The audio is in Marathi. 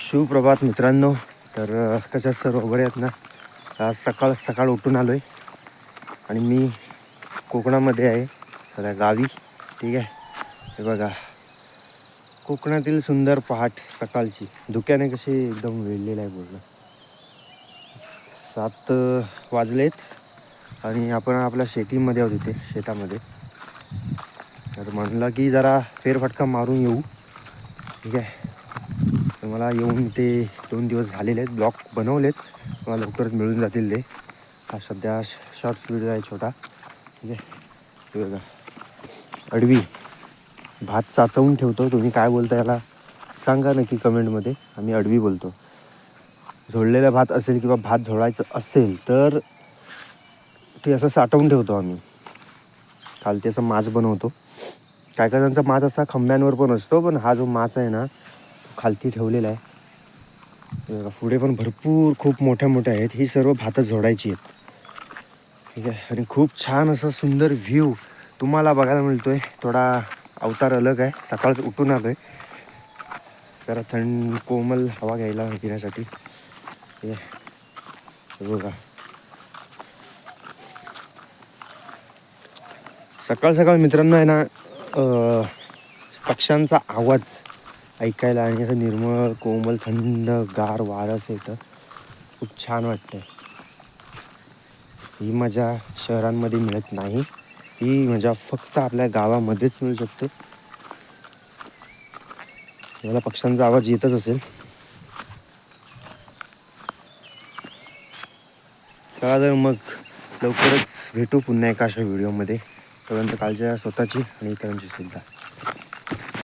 शिवप्रभात मित्रांनो. तर कशा सर्व बरे आहेत ना आज सकाळ सकाळ उठून आलो आहे आणि मी कोकणामध्ये आहे सध्या गावी. ठीक आहे? हे बघा. कोकणातील सुंदर पहाट सकाळची. धुक्याने कशी एकदम वेळलेलं आहे पूर्ण. सात वाजलेत. आणि आपण आपल्या शेतीमध्ये आहोत इथे शेतामध्ये. तर म्हटलं की जरा फेरफटका मारून येऊ. ठीक आहे? तर मला येऊन ते दोन दिवस झालेले आहेत ब्लॉग बनवलेत. मला लवकरच मिळून जातील ते. हा सध्या शॉर्ट्स व्हिडिओ आहे छोटा. ठीक आहे? बघा. अडवी. भात साचवून ठेवतो. तुम्ही काय बोलता याला सांगा नक्की कमेंटमध्ये. आम्ही अडवी बोलतो. झोडलेला भात असेल किंवा भात झोडायचं असेल तर ते असं साठवून ठेवतो आम्ही. खालती असं मास बनवतो. काय काय त्यांचा मास असा खंब्यांवर पण असतो पण हा जो मास आहे ना खालती ठेवलेला आहे. पुढे पण भरपूर खूप मोठ्या मोठ्या आहेत. ही सर्व भातं झोडायची आहेत. ठीक आहे. आणि खूप छान असा सुंदर व्ह्यू तुम्हाला बघायला मिळतोय. थोडा अवतार अलग आहे. सकाळच उठून आलोय. जरा थंड कोमल हवा घ्यायला पिण्यासाठी. बघा. सकाळ सकाळ मित्रांनो आहे ना पक्ष्यांचा आवाज. ऐकायला आणि असं निर्मळ कोमल थंड गार वारस येतं. खूप छान वाटतं ही मजा शहरांमध्ये मिळत नाही. ही मजा फक्त आपल्या गावामध्येच मिळू शकते. मला पक्ष्यांचा आवाज येतच असेल. चला तर मग लवकरच भेटू पुन्हा एका अशा व्हिडिओमध्ये. तोपर्यंत कालच्या स्वतःची आणि इतरांची सुद्धा.